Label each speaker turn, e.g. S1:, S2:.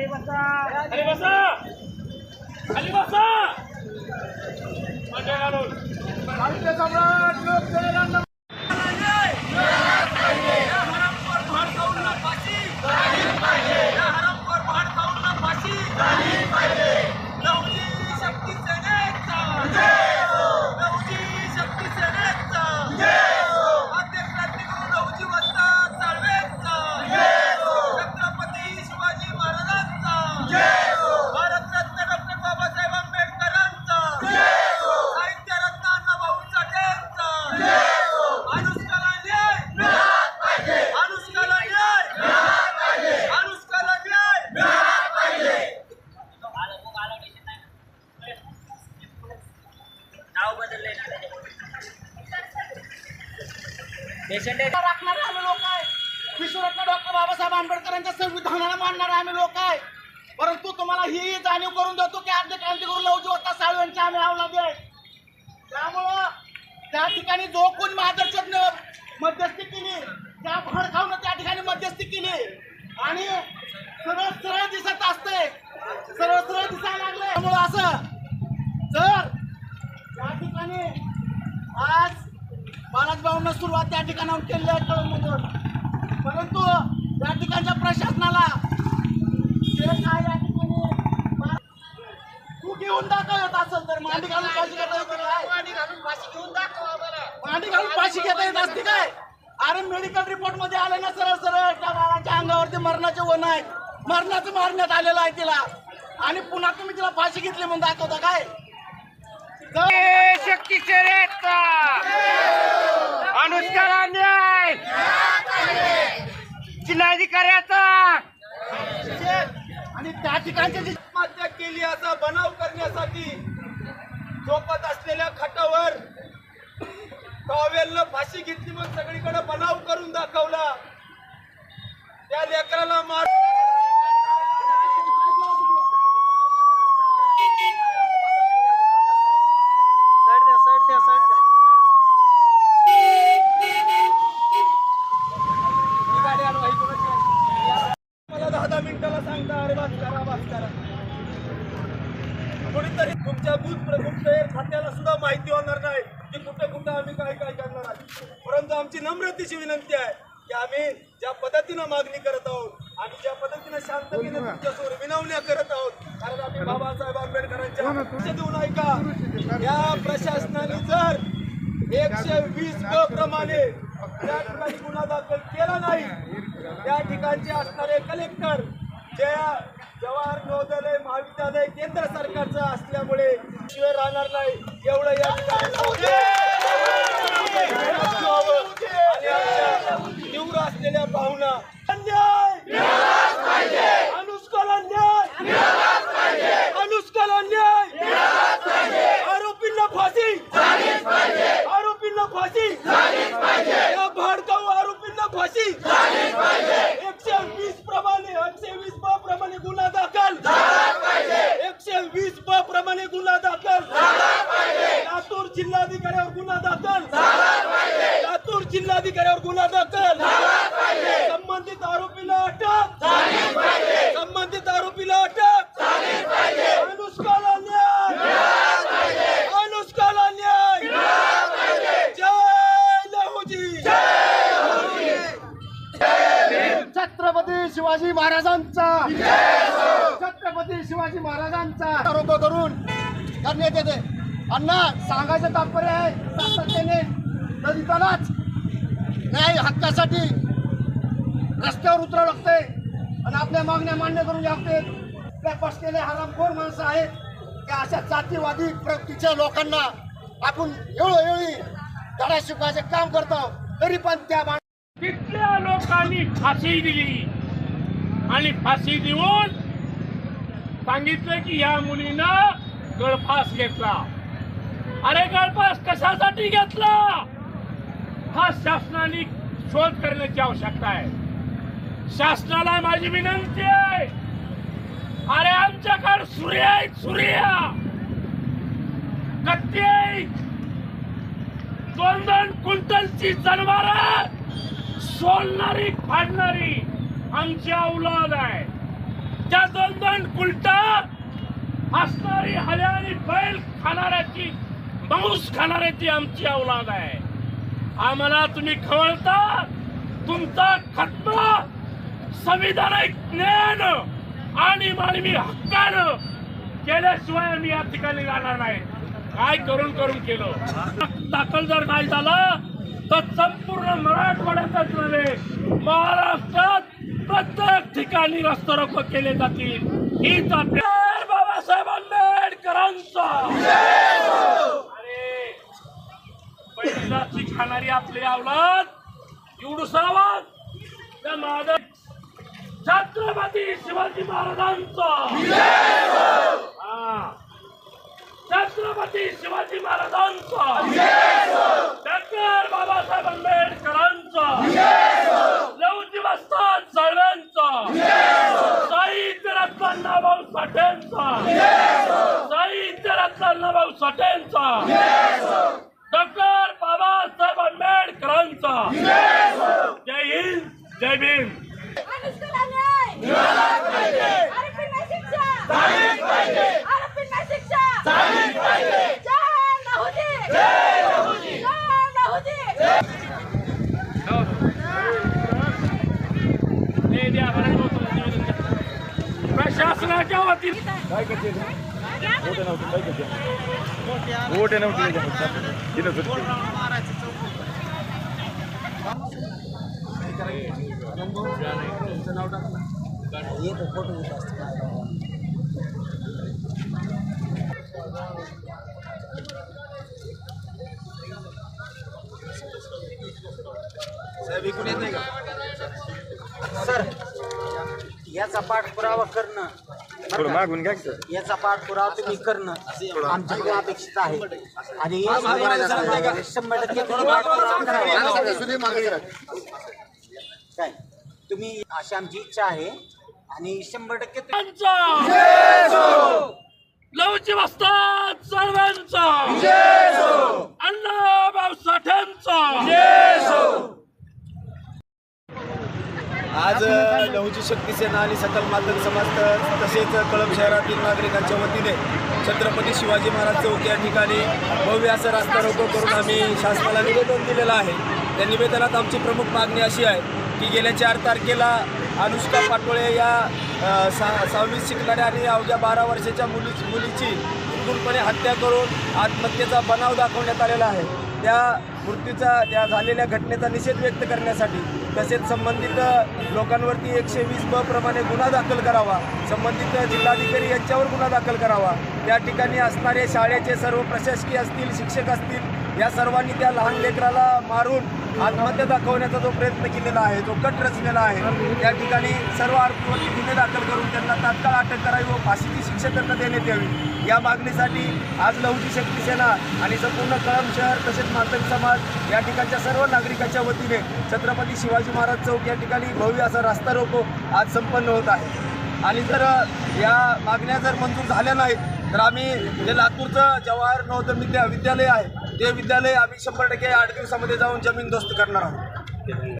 S1: खाली बसा. खाली बसा. खाली बसा.
S2: पेशंट राखणार आम्ही लोक आहे. विश्वरत्न डॉक्टर बाबासाहेब आंबेडकरांच्या संविधानाला मानणार आम्ही लोक आहे. परंतु तुम्हाला ही जाणीव करून देतो की आद्य क्रांतिगुरू लवजी होता साळू यांच्या आम्ही आवलादी आहे. त्यामुळं त्या ठिकाणी जो कोण मादर्शक सुरुवात त्या ठिकाणाहून केली आहे कळममधून परंतु त्या ठिकाणच्या प्रशासनाला जे काय या ठिकाणी? तू घेऊन दाखवत असेल तर. मांडी घालून फाशी घेता येते काय मांडी घालून फाशी घेऊन दाखव मांडी घालून फाशी घेता येत असते काय? अरे मेडिकल रिपोर्टमध्ये आले ना सरळ सरळ. त्या बाळाच्या अंगावरती मरणाचे वन आहे मरणाचं मारण्यात आलेलं आहे तिला. आणि पुन्हा तुम्ही तिला फाशी घेतली म्हणून दाखवता काय? जर-
S1: शक्ती शर्यत अनुष्काला न्याय! जिल्हाधिकाऱ्याचा!
S2: आणि त्या ठिकाणची जी आत्महत्या केली असा बनाव करण्यासाठी झोपत असलेल्या खटावर टॉवेलनं फाशी घेतली मग सगळीकडे बनाव करून दाखवला. त्या लेकराला मार
S1: साईड द्या साईड द्या साईड द्या
S2: ही गाडी आणवा, ही कोणाची आहे? मला दहा दहा मिनिटाला सांगता अरे बास करा बास करा कोणीतरी तुमच्या बूथ प्रमुख खात्याला सुद्धा माहिती होणार नाही की कुठे कुठे आम्ही काय काय करणार आहे परंतु आमची नम्रतेची विनंती आहे की आम्ही ज्या पद्धतीनं मागणी करत आहोत आणि ज्या पद्धतीनं शांततेने तुमच्यासमोर विनवण्या करत आहोत कारण आम्ही बाबासाहेब आंबेडकरांच्या देऊन ऐका या प्रशासनाने जर एकशे वीस क प्रमाणे त्या ठिकाणी गुन्हा दाखल केला नाही त्या ठिकाणचे असणारे कलेक्टर जे जवाहर नवोदय महाविद्यालय केंद्र सरकारचं असल्यामुळे शिवाय राहणार नाही एवढं या ठिकाणी तीव्र असलेल्या भावना अन्याय अनुष्काला न्याय अनुष्काला न्याय आरोपींना फाशी आरोपींना फाशी या भडकाऊ आरोपींना फाशी एकशे वीस प्रमाणे एकशे वीस ब प्रमाणे गुन्हा दाखल एकशे वीस ब प्रमाणे गुन्हा दाखल लातूर जिल्हाधिकाऱ्यावर गुन्हा दाखल लातूर जिल्हाधिकाऱ्यावर गुन्हा दाखल संबंधित आरोपीला अटक संबंधित आरोपीला अटक अनुष्काला न्याय अनुष्काला न्याय जय लहुजी छत्रपती शिवाजी महाराजांचा. छत्रपती शिवाजी महाराजांचा. आरोप करून करण्यात येते. अण्णा सांगायचं तात्पर्य आहे सातत्याने दलितालाच न्याय हक्कासाठी रस्त्यावर उतरावं लागते आणि आपल्या मागण्या मान्य करून लागते त्या बसलेले हरामखोर माणसं आहेत. त्या अशा जातीवादी प्रवृत्तीच्या लोकांना आपण वेळोवेळी धडा शिकवायचं काम करतो. तरी पण त्या माण-
S3: तिथल्या लोकांनी फाशी दिली. आणि फाशी देऊन सांगितलं की या मुलीनं गळफास घेतला. अरे गळफास कशासाठी घेतला? हा शासनाने शोध करण्याची आवश्यकता आहे. शासनाला माझी विनंती आहे. अरे आमच्याकडे सूर्य आहेत सूर्य. कत्ती दोन दोन कुंटलची जनावर सोलणारी फाडणारी. आमची औलाद आहे. त्या दोन दोन कुलटा असणारी हल्या आणि बैल खाणाऱ्याची मांस खाणाऱ्याची आमची औलाद आहे. आम्हाला तुम्ही खवळता तुमचा खतना संविधानिक ज्ञान आणि मानवी हक्कानं केल्याशिवाय आम्ही या ठिकाणी जाणार नाही. काय करून करून केलं? दाखल जर नाही झालं तर संपूर्ण मराठवाड्यातच नव्हे महाराष्ट्रात प्रत्येक ठिकाणी रस्ता केले जातील. हीच आपल्या बाबासाहेब आंबेडकरांचा. अरे पहिली खाणारी आपली अवलाद एवढं त्या माझा छत्रपती शिवाजी महाराजांचा. छत्रपती शिवाजी महाराजांचा. डॉक्टर बाबासाहेब आंबेडकरांचा. साठेंचा डॉक्टर बाबासाहेब आंबेडकरांचा. जय हिंद जय भीम.
S4: अनुष्काला न्याय आरोपींना ಏನೋ आरोपींना शिक्षा जय लाहोदी जय लाहोदी
S5: सर याचा पाठपुरावा करणं
S2: थोडं मागून घ्या. की
S5: याचा पाठपुरावा तुम्ही करणं आमच्याकडून अपेक्षित आहे. आणि शंभर टक्के तुम्ही पाठपुरावा करावा. काय? तुम्ही अशी आमची इच्छा आहे आणि शंभर टक्के तुम्ही-
S3: त्यांचा लवची वस्तात सर्वांचा! अण्णाभाऊ साठ्यांचा
S2: आज लहुजी शक्ती सेना आणि सकल मातक समाज तसेच कळंब शहरातील नागरिकांच्या वतीने छत्रपती शिवाजी महाराज चौक या ठिकाणी भव्य असं रास्ता रोको करून आम्ही शासनाला निवेदन दिलेलं आहे. त्या निवेदनात आमची प्रमुख मागणी अशी आहे की गेल्या चार तारखेला अनुष्का पाटोळे या सा सहावीत शिकणाऱ्या आणि अवघ्या बारा वर्षाच्या मुली मुलीची पूर्णपणे हत्या करून आत्महत्येचा बनाव दाखवण्यात आलेला आहे. त्या मृत्यूचा त्या झालेल्या घटनेचा निषेध व्यक्त करण्यासाठी तसेच संबंधित लोकांवरती एकशे वीस ब प्रमाणे गुन्हा दाखल करावा. संबंधित जिल्हाधिकारी यांच्यावर गुन्हा दाखल करावा. त्या ठिकाणी असणारे शाळेचे सर्व प्रशासकीय असतील शिक्षक असतील या सर्वांनी त्या लहान लेकराला मारून आत्महत्या दाखवण्याचा जो प्रयत्न केलेला आहे जो कट रचलेला आहे त्या ठिकाणी सर्व आरोपीवरती गुन्हे दाखल करून त्यांना तात्काळ अटक करावी व फाशीची शिक्षा त्यांना देण्यात यावी. या मागणीसाठी आज लहुजी शक्ती सेना आणि संपूर्ण कळम शहर तसेच मातंग समाज या ठिकाणच्या सर्व नागरिकांच्या वतीने छत्रपती शिवाजी महाराज चौक या ठिकाणी भव्य असा रास्ता रोको आज संपन्न होत आहे. आणि जर या मागण्या जर मंजूर झाल्या नाहीत तर आम्ही जे लातूरचं जवाहर नवोदय विद्या विद्यालय आहे ते विद्यालय आम्ही शंभर टक्के आठ दिवसामध्ये जाऊन जमीन दोस्त करणार आहोत.